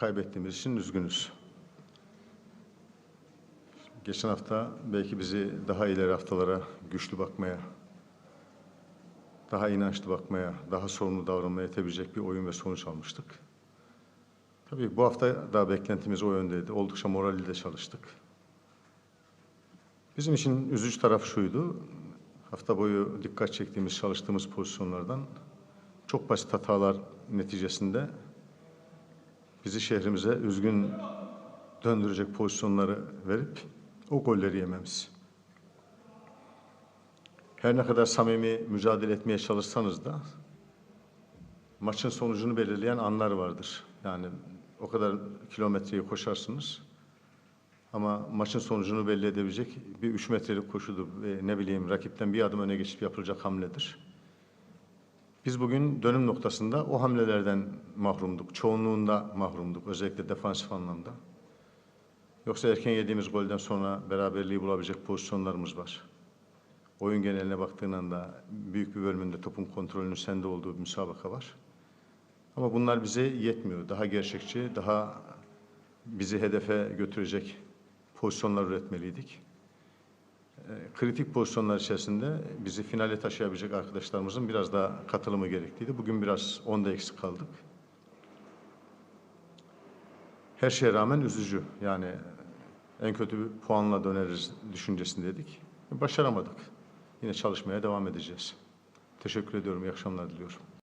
kaybettiğimiz için üzgünüz. Geçen hafta belki bizi daha ileri haftalara güçlü bakmaya, daha inançlı bakmaya, daha sorumlu davranmaya yetebilecek bir oyun ve sonuç almıştık. Tabii bu hafta da beklentimiz o yöndeydi. Oldukça moralli de çalıştık. Bizim için üzücü taraf şuydu. Hafta boyu dikkat çektiğimiz, çalıştığımız pozisyonlardan çok basit hatalar neticesinde bizi şehrimize üzgün döndürecek pozisyonları verip o golleri yememiz. Her ne kadar samimi mücadele etmeye çalışsanız da maçın sonucunu belirleyen anlar vardır. Yani o kadar kilometreyi koşarsınız ama maçın sonucunu belli edebilecek bir 3 metrelik koşudur ve ne bileyim rakipten bir adım öne geçip yapılacak hamledir. Biz bugün dönüm noktasında o hamlelerden mahrumduk. Çoğunluğunda mahrumduk. Özellikle defansif anlamda. Yoksa erken yediğimiz golden sonra beraberliği bulabilecek pozisyonlarımız var. Oyun geneline baktığın anda büyük bir bölümünde topun kontrolünün sende olduğu bir müsabaka var. Ama bunlar bize yetmiyor. Daha gerçekçi, daha bizi hedefe götürecek pozisyonlar üretmeliydik. Ee, Kritik pozisyonlar içerisinde bizi finale taşıyabilecek arkadaşlarımızın biraz daha katılımı gerekliydi. Bugün biraz onda eksik kaldık. Her şeye rağmen üzücü. Yani en kötü bir puanla döneriz düşüncesindeydik. Başaramadık. Yine çalışmaya devam edeceğiz. Teşekkür ediyorum. İyi akşamlar diliyorum.